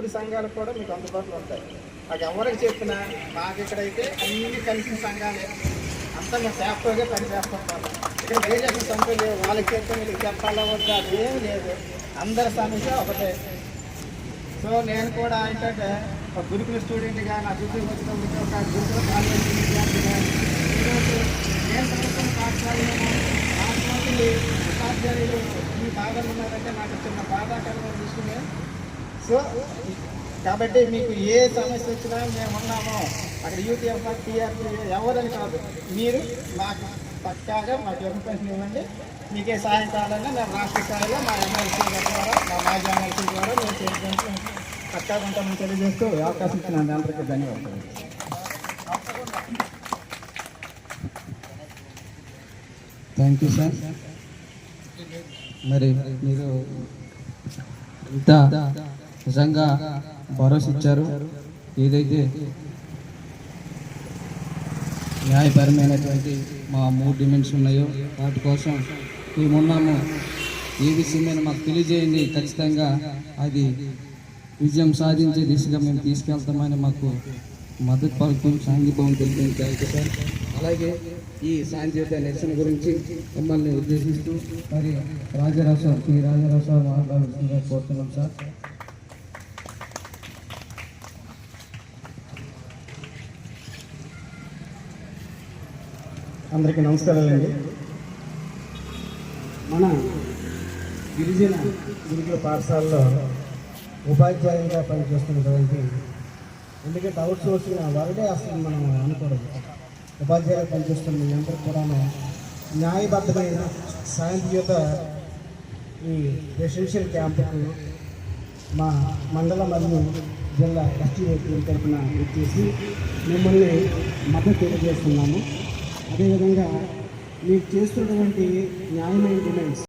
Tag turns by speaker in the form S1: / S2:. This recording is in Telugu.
S1: మూడు సంఘాలు కూడా మీకు అందుబాటులో ఉంటాయి. నాకు ఎవరికి చెప్పినా మాకు ఇక్కడైతే అన్ని కలిసిన సంఘాలే. అంతా మేము సేఫ్గా పనిచేస్తుంటాం ఇక్కడ వేరే సంఖ్య వాళ్ళకి చెప్తే మీకు చెప్పాలా వద్దా? అదేం లేదు. అందరి సమస్య ఒకటే. సో నేను కూడా ఏంటంటే ఒక గురుకుల స్టూడెంట్గా నా గురుకులు వచ్చినప్పుడు ఒక గురుకుల కాలేజీ విద్యార్థిగా. ఈరోజు నేను ప్రభుత్వం పాఠశాలలో పాఠశాలకి ఉపాధ్యాయులు ఈ బాధలు ఉన్నారంటే నాకు చిన్న బాధాకరమైన విషయం సో కాబట్టి మీకు ఏ సమస్య వచ్చినా మేము ఉన్నాము. అక్కడ యూటీఎఫ్ టీఆర్పీ ఎవరని కాదు. మీరు మాకు పక్కాగా మాకు ఇన్ఫర్మేషన్ ఇవ్వండి. మీకే సహాయం కావాలన్నా మేము రాష్ట్ర స్థాయిలో మా ఎమ్మెల్సీ ద్వారా మా మాజీ ఎమ్మెల్సీ ద్వారా మేము చేయడానికి పక్కాగా ఉంటామని తెలియజేస్తూ అవకాశం ఇచ్చిన అందరికీ ధన్యవాదాలు.
S2: థ్యాంక్ యూ సార్ మరి మీరు ఇంత నిజంగా భరోసా ఇచ్చారు ఏదైతే న్యాయపరమైనటువంటి మా మూడు డిమాండ్స్ ఉన్నాయో వాటి కోసం మేమున్నాము ఏ విషయమైనా మాకు తెలియజేయండి. ఖచ్చితంగా అది విజయం సాధించే దిశగా మేము తీసుకెళ్తామని మాకు మద్దతు పలుకుతూ సాంఘీభావం తెలిపింది. Thank you sir. అలాగే ఈ సాంకేతిక నిరసన గురించి మిమ్మల్ని ఉద్దేశిస్తూ మరి రాజరాజు శ్రీ సార్ మాట్లాడుతుందిగా కోరుతున్నాం సార్.
S1: అందరికీ నమస్కారాలండి. మన గిరిజన గురుకుల పాఠశాలలో ఉపాధ్యాయులుగా పనిచేస్తున్నటువంటి ఎందుకంటే అవుట్ సోర్సింగ్ వాళ్ళే అసలు మనం అనుకోవడం ఉపాధ్యాయులు పనిచేస్తున్న మీ అందరూ కూడా న్యాయబద్ధమైన సాయంత్రయుత ఈ రెసిడెన్షియల్ క్యాంపుకు మా మండల మరియు జిల్లా ఎస్టీ తరఫున వచ్చేసి మిమ్మల్ని మద్దతు తెలియజేస్తున్నాము. అదేవిధంగా మీకు చేస్తున్నటువంటి న్యాయమైన డిమాండ్స్.